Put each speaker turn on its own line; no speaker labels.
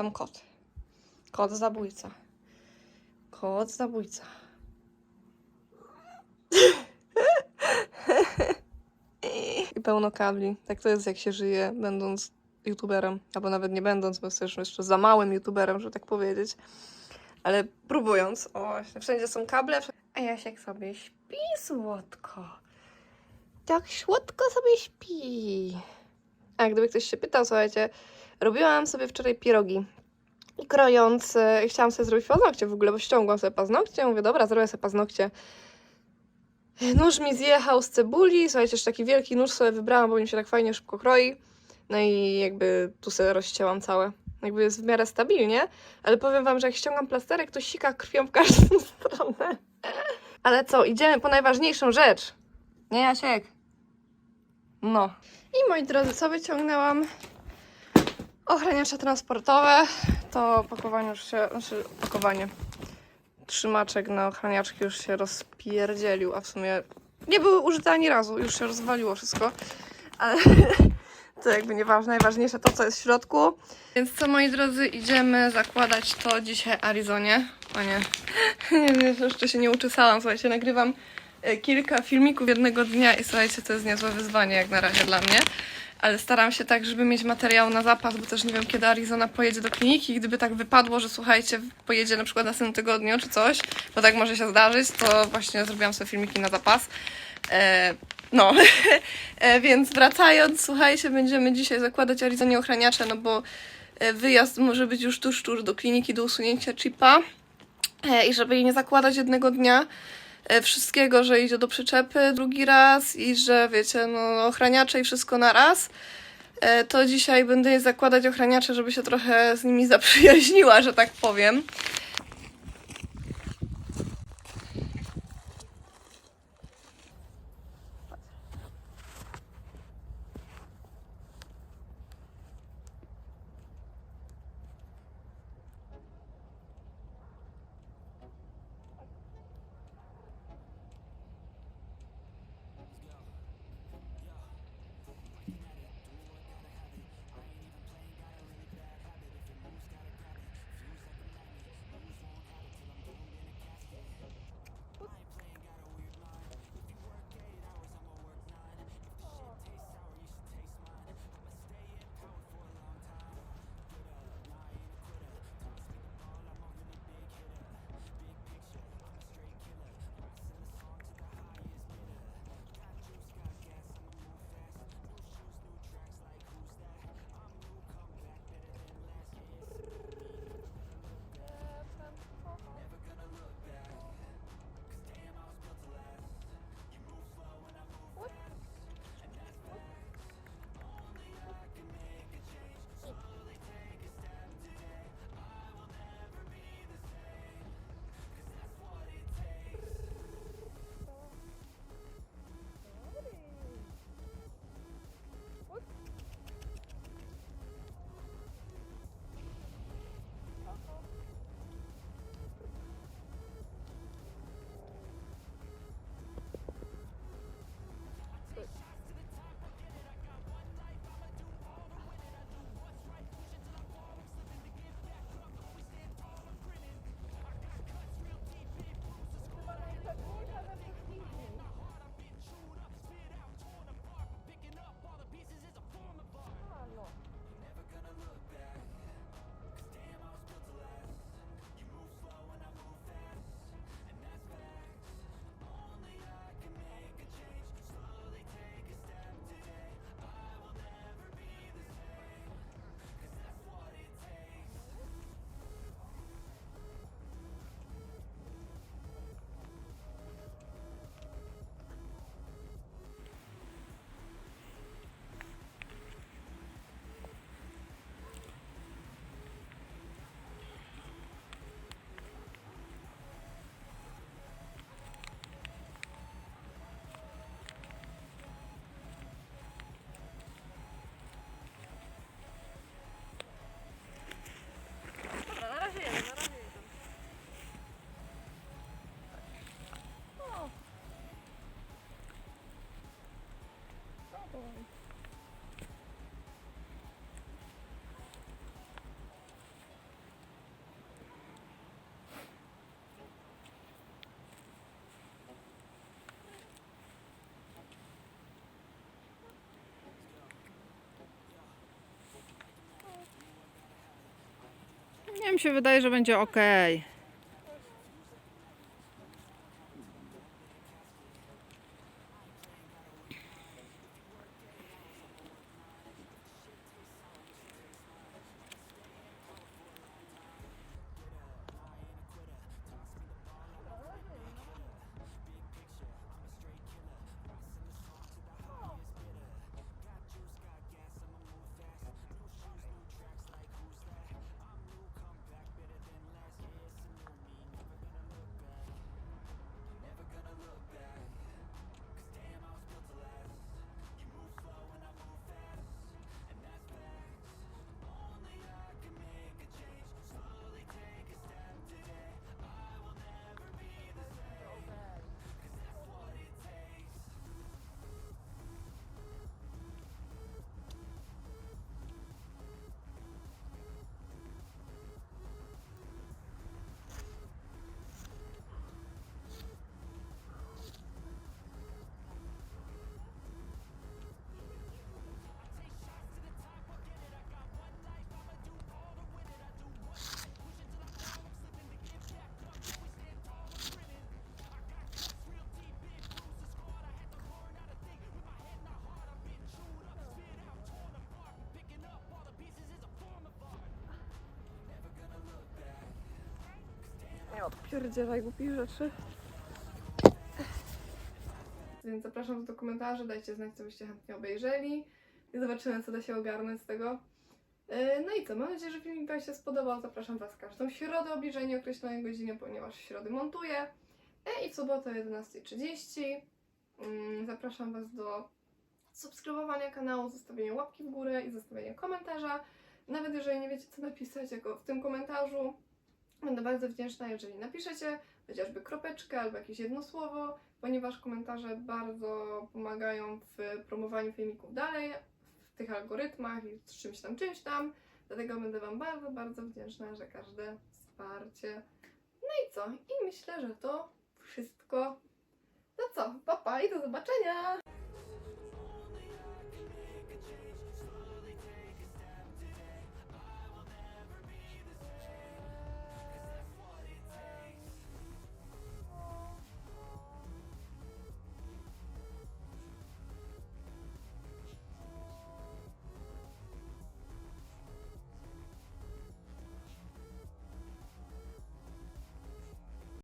tam kot. Kot zabójca. Kot zabójca. I pełno kabli. Tak to jest, jak się żyje, będąc youtuberem. Albo nawet nie będąc, bo jesteś jeszcze za małym youtuberem, żeby tak powiedzieć. Ale próbując. O, właśnie, wszędzie są kable. A Jasiek sobie śpi słodko. Tak słodko sobie śpi. A gdyby ktoś się pytał, słuchajcie, robiłam sobie wczoraj pierogi. I krojąc, e, chciałam sobie zrobić paznokcie w ogóle, bo ściągłam sobie paznokcie. Mówię, dobra, zrobię sobie paznokcie. Nóż mi zjechał z cebuli, słuchajcie, jeszcze taki wielki nóż sobie wybrałam, bo mi się tak fajnie szybko kroi. No i jakby tu sobie rozcięłam całe. Jakby jest w miarę stabilnie, ale powiem wam, że jak ściągam plasterek, to sika krwią w każdą stronę. Ale co, idziemy po najważniejszą rzecz. Nie, Jasiek? No. I moi drodzy, co wyciągnęłam? Ochraniacze transportowe. To opakowanie już się, znaczy opakowanie. Trzymaczek na ochraniaczki już się rozpierdzielił, a w sumie nie były użyte ani razu, już się rozwaliło wszystko. Ale to jakby nieważne, najważniejsze to, co jest w środku. Więc co, moi drodzy, idziemy zakładać to dzisiaj Arizonie. O nie, nie, jeszcze się nie uczesałam, słuchajcie, nagrywam e, kilka filmików jednego dnia i słuchajcie, to jest niezłe wyzwanie jak na razie dla mnie. Ale staram się tak, żeby mieć materiał na zapas, bo też nie wiem, kiedy Arizona pojedzie do kliniki. Gdyby tak wypadło, że słuchajcie, pojedzie na przykład w następnym tygodniu czy coś, bo tak może się zdarzyć, to właśnie zrobiłam sobie filmiki na zapas. E, no, e, więc wracając, słuchajcie, będziemy dzisiaj zakładać Arizonie ochraniacze, no bo e, wyjazd może być już tuż, tuż do kliniki do usunięcia chipa. E, I żeby jej nie zakładać jednego dnia, wszystkiego, że idzie do przyczepy drugi raz i że wiecie, no ochraniacze i wszystko na raz, e, to dzisiaj będę zakładać ochraniacze, żeby się trochę z nimi zaprzyjaźniła, że tak powiem.
Się wydaje, że będzie ok.
Odpierdzielaj głupich rzeczy. Więc zapraszam do komentarzy, dajcie znać, co byście chętnie obejrzeli i zobaczymy, co da się ogarnąć z tego. Yy, No i co, mam nadzieję, że filmik Wam się spodobał. Zapraszam Was każdą środę o bliżej określonej godzinie, ponieważ w środę montuję. E, I w sobotę o 11.30. Mm, Zapraszam Was do subskrybowania kanału, zostawienia łapki w górę i zostawienia komentarza. Nawet jeżeli nie wiecie, co napisać, jako w tym komentarzu, Będę bardzo wdzięczna, jeżeli napiszecie chociażby kropeczkę albo jakieś jedno słowo, ponieważ komentarze bardzo pomagają w promowaniu filmików dalej, w tych algorytmach i z czymś tam, czymś tam. Dlatego będę Wam bardzo, bardzo wdzięczna za każde wsparcie. No i co? I myślę, że to wszystko. No co, papa pa i do zobaczenia!